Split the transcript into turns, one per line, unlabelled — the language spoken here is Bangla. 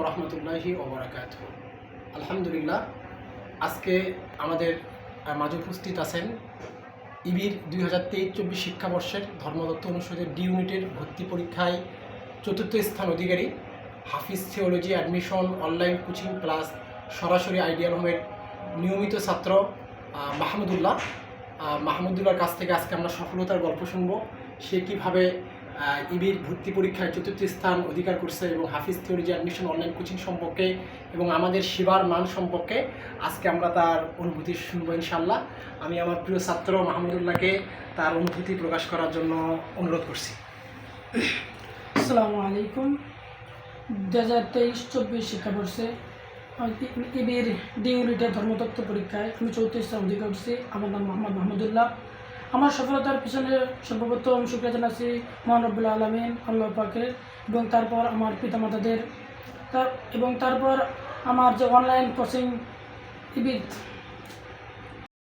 ওরহমতুল্লাহি ওবরাকাত আলহামদুলিল্লাহ, আজকে আমাদের মাঝে উপস্থিত আছেন ইবির দুই হাজার তেইশ চব্বিশ শিক্ষাবর্ষের ধর্মদত্ত অনুষদের ডি ইউনিটের ভর্তি পরীক্ষায় চতুর্থ স্থান অধিকারী, Hafiz theology admission online coaching plus সরাসরি আইডিয়াল হোমের নিয়মিত ছাত্র মাহমুদুল্লাহ। মাহমুদুল্লাহর কাছ থেকে আজকে আমরা সফলতার গল্প শুনব, সে কীভাবে ইবির ভর্তি পরীক্ষায় চতুর্থ স্থান অধিকার করছে এবং Hafiz theology admission online coaching সম্পর্কে এবং আমাদের সেবার মান সম্পর্কে আজকে আমরা তার অনুভূতি শুনব ইনশাল্লাহ আমি আমার প্রিয় ছাত্র মাহমুদুল্লাহকে তার অনুভূতি প্রকাশ করার জন্য অনুরোধ করছি।
আসসালামু আলাইকুম। দু হাজার তেইশ, চব্বিশ শিক্ষাবর্ষে ইবির ডি ইউনিটের ধর্মতত্ত্ব পরীক্ষায় আমি চৌত্রিশ স্থান অধিকার করছি। আমার নাম মোহাম্মদ মাহমুদুল্লাহ। আমার সফলতার পিছনে সর্বপ্রথম শুক্রিয়া জানাচ্ছি মহানবুল আলমিন আল্লাহ পাকের, এবং তারপর আমার পিতামাতাদের। এবং তারপর আমার যে অনলাইন কোচিং ইবির